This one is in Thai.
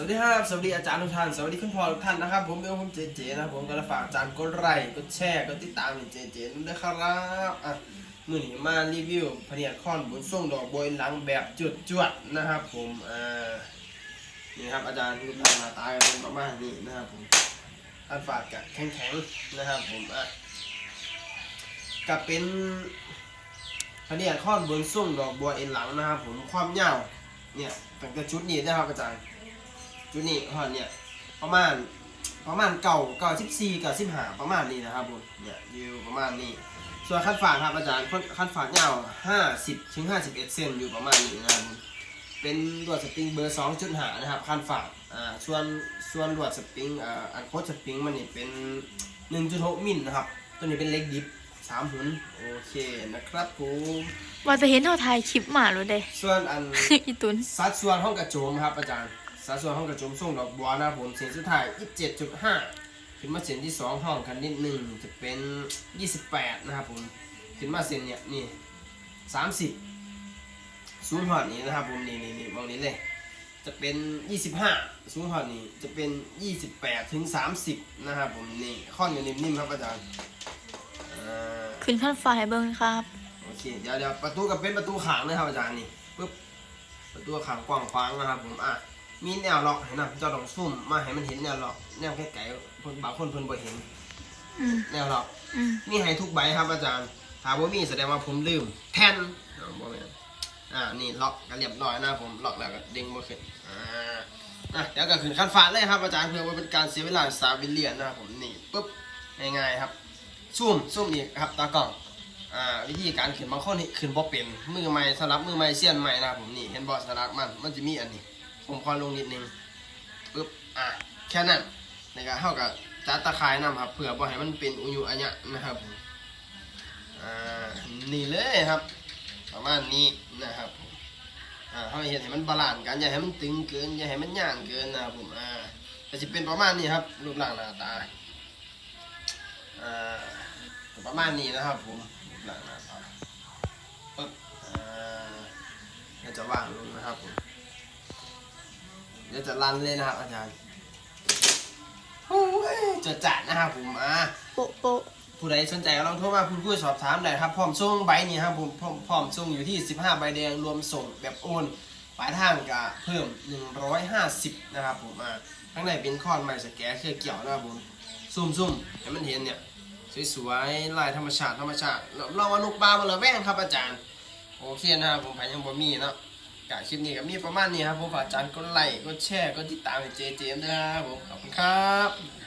สวัสดีครับ สวัสดีอาจารย์ทุกท่าน สวัสดีคุณพ่อทุกท่านนะครับ ผมเป็นผมเจเจนะครับผมก็จะฝากอาจารย์กดไลค์กดแชร์กดติดตามเจเจด้วยนะครับอะมือนี้มารีวิวพเนียดคอนบนส่งดอกบัวหลังแบบจุดจวดๆนะครับ ผมอ่านี่ครับอาจารย์รูปร่างหน้าตาก็เป็นประมาณนี้นะครับผมอันฝากกับแข็งๆนะครับ ผมอะกับเป็นพเนียดคอนบนส่งดอกบัวเอ็นหลังนะครับ ผมความยาวเนี่ยตั้งแต่ชุดนี้นะครับอาจารย์ จุดนี้ฮอดเนี่ยประมาณประมาณเก่าเก่าสิบสี่เก่าสิบห้าประมาณนี้นะครับผมเนี่ยอยู่ประมาณนี้ ส่วนคันฝากครับอาจารย์คันคันฝากยาวห้าสิบถึงห้าสิบเอ็ดเซนอยู่ประมาณนี้นะครับผมเป็นลวดสปริงเบอร์สองจุดห้านะครับคันฝากอ่าส่วนส่วนลวดสปริงอ่าอันโคตสปริงมันนี่เป็นหนึ่งจุดหกมิลนะครับ ตัวนี้เป็นเล็กดิฟสามหุ่นโอเคนะครับผมว่าจะเห็นเท่าถ่ายคลิปมาหรือเด้ส่วนอันอีตุนสัดส่วนห้องกระโจมครับอาจารย์ สัดส่วนห้องกระโจมส่งดอกบัวนะครับผมเสียงสุดท้าย 27.5 ขึ้นมาเสียงที่ 2 ห้องคันนิดหนึ่งจะเป็น 28 นะครับผม ขึ้นมาเสียงเนี่ยนี่ 30สูงหอดนี้นะครับผมนี่นี่นี่มองนี้เลย จะเป็น 25สูงหอดนี้จะเป็น 28 ถึง 30 นะครับผมนี่ข้อนอยู่นิ่มๆครับอาจารย์อ่าขึ้นขั้นไฟเบิ้งครับโอเคเดี๋ยวเดี๋ยวประตูกับเป็นประตูขางนะครับอาจารย์นี่ปึ๊บประตูขางกว้างขวางนะครับผมอะ มีแนวล็อกเห็นไหมเจ้าต้องซุ่มมาให้มันเห็นแนวล็อกแนวไกลๆคนบางคนเพิ่นบ่เห็น อืมแนวล็อกอืมมีให้ทุกใบครับอาจารย์ถ้าบ่มีแสดงว่าผมลืม แทนอ่าบ่แม่นอ่านี่ล็อกก็เรียบร้อยนะครับผมล็อกแล้วก็เด้งบ่ขึ้นอ่าอะเดี๋ยวก็ขึ้นคันฟ้าเลยครับอาจารย์เพื่อว่าเป็นการเสียเวลาสาววิลเลียนนะครับผมนี่ปึ๊บง่ายๆครับซุ่มซุ่มอีกครับตากล้องอ่าวิธีการขึ้นบางคนนี่ขึ้นบ่เป็นมือใหม่สำหรับมือใหม่เสี้ยนใหม่นะครับผมนี่เห็นบ่สลักมันมันจะมีอันนี้ ผมคอนลงนิดนึงปึ๊บอะแค่นั้นในการเข้ากับจัดตะไคร้นำครับเผื่อบ่ให้มันเป็นอุยุอัญะนะครับผมอ่านี่เลยครับ ประมาณนี้นะครับผมอ่าเขาเห็นให้มันบาลานซ์กันอย่าให้มันตึงเกินอย่าให้มันย่างเกินนะครับผมอ่าก็จะเป็นประมาณนี้ครับรูปร่างหน้าตาอ่าประมาณนี้นะครับผมหลังนะครับปึ๊บอ่าจะวางลงนะครับผม เดี๋ยวจะรันเลยนะครับ อาจารย์โอ้ยจะจัดนะครับผมอ่าโปะโปะผู้ใดสนใจก็ลองโทรมาพูดคุยสอบถามได้ครับพร้อมส่งใบนี้ครับผมพร้อมพร้อมส่งอยู่ที่ 15 ใบแดงรวมส่งแบบโอนปลายทางก็เพิ่ม 150 นะครับผมอ่าข้างในเป็นข้อนไม้สแกนเครือเกี่ยวนะครับผมซุ่มซุ่มๆให้มันเห็นเนี่ยสวยๆลายธรรมชาติธรรมชาติเราว่าลูกปลาบนละแว่งครับอาจารย์ โอเคนะครับผมพยังบ่มีเนาะ กะคลิปนี้ก็มีประมาณนี้ครับผมฝากจานกดไลค์กดแชร์กดติดตามเจเจมด้วยครับผมขอบคุณครับ